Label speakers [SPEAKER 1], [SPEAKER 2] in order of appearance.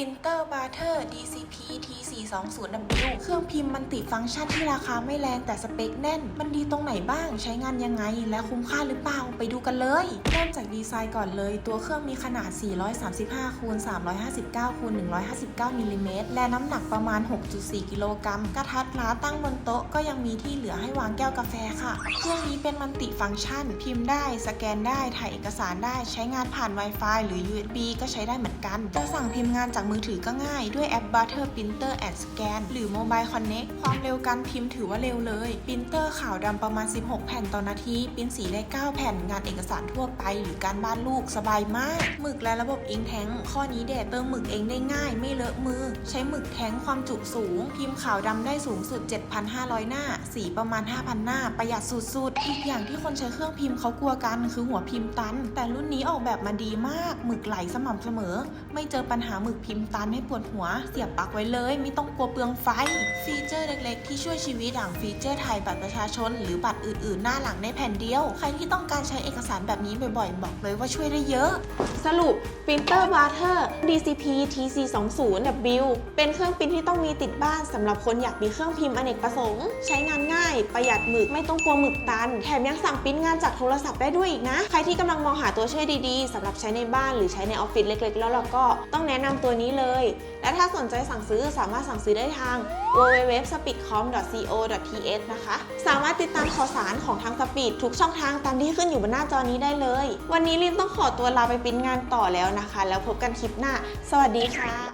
[SPEAKER 1] Printer Butter DCP T420W เครื่องพิมพ์มันติฟังก์ชันที่ราคาไม่แรงแต่สเปคแน่น มันดีตรงไหนบ้าง ใช้งานยังไง และคุ้มค่าหรือเปล่า ไปดูกันเลย เริ่มจากดีไซน์ก่อนเลย ตัวเครื่องมีขนาด 435คูณ359คูณ159มิลลิเมตรและน้ำหนักประมาณ 6.4 กิโลกรัม กระทัดร้าตั้งบนโต๊ะก็ยังมีที่เหลือให้วางแก้วกาแฟค่ะ เครื่องนี้เป็นมันติฟังก์ชัน พิมพ์ได้ สแกนได้ ถ่ายเอกสารได้ ใช้งานผ่าน Wi-Fi หรือ USB ก็ใช้ได้เหมือนกัน จะสั่งพิมพ์งานจากมือถือก็ง่ายด้วยแอป Butter Printer and Scan หรือ Mobile Connect ความเร็วการพิมพ์ถือว่าเร็วเลยปรินเตอร์ขาวดำประมาณ 16 แผ่นต่อนาทีปริ้นสีได้ 9 แผ่นงานเอกสารทั่วไป หรือการบ้านลูกสบายมาก หมึกและระบบอิงแทงข้อนี้แดดเติมหมึกเองได้ง่าย ไม่เลอะมือ ใช้หมึกแท้งความจุสูง พิมพ์ขาวดำได้สูงสุด 7,500 หน้า สีประมาณ 5,000 หน้า ประหยัดสุดๆ อีกอย่างที่คนใช้เครื่องพิมพ์เขากลัวกันคือหัวพิมพ์ตัน แต่รุ่นนี้ออกแบบมาดีมากหมึกไหลสม่ำเสมอ ไม่เจอปัญหาหมึกพิมพ์ตานให้ปวดหัว เสียบปลั๊กไว้เลย ไม่ต้องกลัวเปลืองไฟ ฟีเจอร์เล็กๆ ที่ช่วยชีวิตอย่างฟีเจอร์ไทยบัตรประชาชน หรือบัตรอื่นๆ หน้าหลังในแผ่นเดียว ใครที่ต้องการใช้เอกสารแบบนี้บ่อยๆ บอกเลยว่าช่วยได้เยอะ
[SPEAKER 2] สรุป Printer Butter DCP TC20W เป็นเครื่องพิมพ์ที่ต้องมีติดบ้านสำหรับคนอยากมีเครื่องพิมพ์อเนกประสงค์ ใช้งานง่าย ประหยัดหมึกไม่ต้องกลัวหมึกตัน แถมยังสั่งปริ้นงานจากโทรศัพท์ได้ด้วยอีกนะ ใครที่กำลังมองหาตัวช่วยดีๆสำหรับใช้ในบ้านหรือใช้ในออฟฟิศเล็ก ๆ แล้วเราก็ต้องแนะนำตัวนี้เลย และถ้าสนใจสั่งซื้อสามารถสั่งซื้อได้ทาง www.speedcom.co.th นะคะ สามารถติดตามข่าวสารของทางสปีดทุกช่องทางตามที่ขึ้นอยู่บนหน้าจอนี้ได้เลย วันนี้ลินต้องขอตัวลาไปปริ้นงานต่อแล้วนะนะคะ แล้วพบกันคลิปหน้า สวัสดีค่ะ